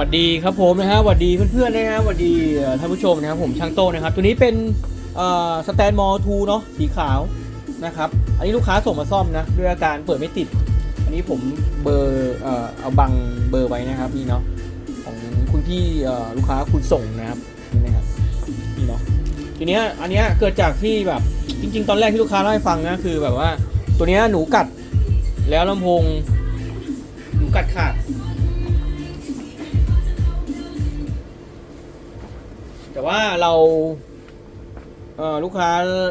วัสดีครับผมนะฮะสวัสดีเพื่อนๆนะฮะสวัสดีท่านผู้ชมนะครับผมช่างโต้นะครับ ตัวนี้เป็นสแตนมอลทูเนาะสีขาวนะครับ อันนี้ลูกค้าส่งมาซ่อมนะ ด้วยอาการเปิดไม่ติด อันนี้ผมเบอร์เอ่อเอาบังเบอร์ไว้นะครับนี่เนาะของคุณพี่ลูกค้าคุณส่งนะครับนี่นะครับนี่เนาะทีเนี้ยอันเนี้ยเกิดจากที่แบบจริง ๆ ตอนแรกที่ลูกค้าเล่าให้ฟังนะคือแบบว่าตัวเนี้ยหนูกัดแล้วลำโพงหนูกัดขาด แต่ว่าเราเลูกค้า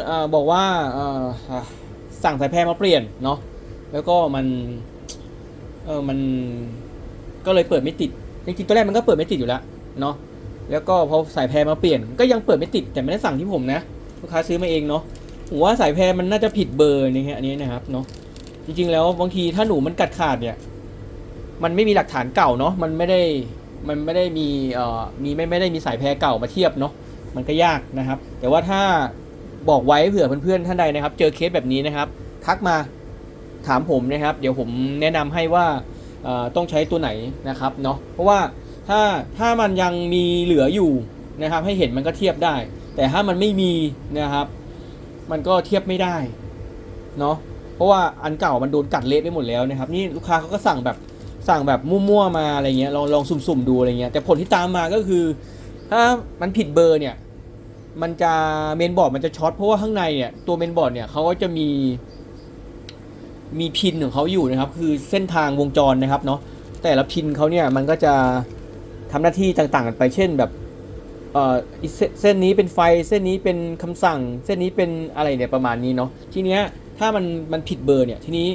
อบอกว่าสั่งสายแพรมาเปลี่ยนเนาะแล้วก็มันเออมันก็เลยเปิดไม่ติดจริงๆตัวแรกมันก็เปิดไม่ติดอยู่แล้วเนาะแล้วก็พอสายแพรมาเปลี่ยน ก็ยังเปิดไม่ติดแต่ไม่ได้สั่งที่ผมนะลูกค้าซื้อมาเองเนาะผมว่าสายแพรมันน่าจะผิดเบอร์นี่ฮะอันนี้นะครับเนาะจริงๆแล้วบางทีถ้าหนูมันกัดขาดเนี่ย มันไม่มีหลักฐานเก่าเนาะมันไม่ได้ มันไม่ได้มีเอ่อมีไม่ไม่ได้มีสายแพรเก่ามาเทียบเนาะมันก็ยากนะครับ แต่ว่าถ้าบอกไว้เผื่อเพื่อนๆท่านใดนะครับ เจอเคสแบบนี้นะครับ ทักมาถามผมนะครับ เดี๋ยวผมแนะนำให้ว่าเอ่อต้องใช้ตัวไหนนะครับเนาะเพราะว่าถ้าถ้ามันยังมีเหลืออยู่นะครับ ให้เห็นมันก็เทียบได้ แต่ถ้ามันไม่มีนะครับ มันก็เทียบไม่ได้เนาะเพราะว่าอันเก่ามันโดนกัดเละไปหมดแล้วนะครับ นี่ลูกค้าเขาก็สั่งแบบ สั่งแบบมั่วๆมาอะไรเงี้ยลองลองสุ่มๆดูอะไรเงี้ยแต่ผลที่ตามมาก็คือ ถ้ามันผิดเบอร์เนี่ย มันจะเมนบอร์ดมันจะช็อตเพราะว่าข้างในเนี่ยตัวเมนบอร์ดเนี่ยเขาก็จะมี มีพินของเขาอยู่นะครับ คือเส้นทางวงจรนะครับเนาะแต่ละพินเขาเนี่ยมันก็จะทำหน้าที่ต่างๆกันไปเช่นแบบเออเสเส้นนี้เป็นไฟเส้นนี้เป็นคำสั่ง เส้นนี้เป็นอะไรเนี่ยประมาณนี้เนาะทีเนี้ยถ้ามันมันผิดเบอร์เนี่ยทีนี้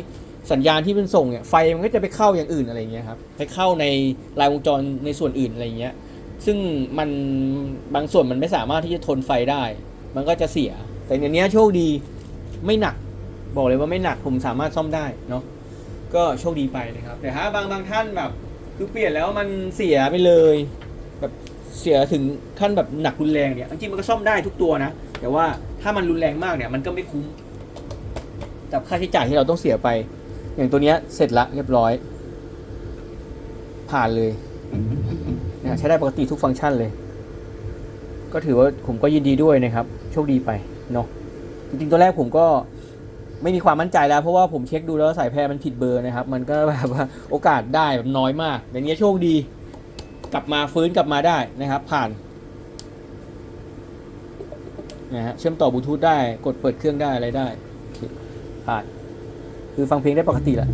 สัญญาณที่มันส่งเนี่ยไฟมันก็จะไปเข้าอย่างอื่นอะไรเงี้ยครับไปเข้าในรายวงจรในส่วนอื่นอะไรเงี้ยซึ่งมันบางส่วนมันไม่สามารถที่จะทนไฟได้ มันก็จะเสีย แต่ในเนี้ยโชคดีไม่หนัก บอกเลยว่าไม่หนักผมสามารถซ่อมได้เนาะก็โชคดีไปนะครับ แต่ถ้าบางบางท่านแบบคือเปลี่ยนแล้วมันเสียไปเลยแบบเสียถึงขั้นแบบหนักรุนแรงเนี่ยจริงมันก็ซ่อมได้ทุกตัวนะ แต่ว่าถ้ามันรุนแรงมากเนี่ยมันก็ไม่คุ้มกับค่าใช้จ่ายที่เราต้องเสียไป อย่างตัวเนี้ยเสร็จละเรียบร้อย ผ่านเลยนะใช้ได้ปกติทุกฟังก์ชันเลย ก็ถือว่าผมก็ยินดีด้วยนะครับ โชคดีไปเนาะจริงๆตัวแรกผมก็ไม่มีความมั่นใจแล้วเพราะว่าผมเช็คดูแล้วสายแพรมันผิดเบอร์นะครับ มันก็แบบว่าโอกาสได้แบบน้อยมากแต่เนี้ยโชคดี กลับมาฟื้นกลับมาได้นะครับ ผ่านนะฮะเชื่อมต่อบลูทูธได้กดเปิดเครื่องได้อะไรได้ผ่าน คือฟังเพลงได้ปกติแหละ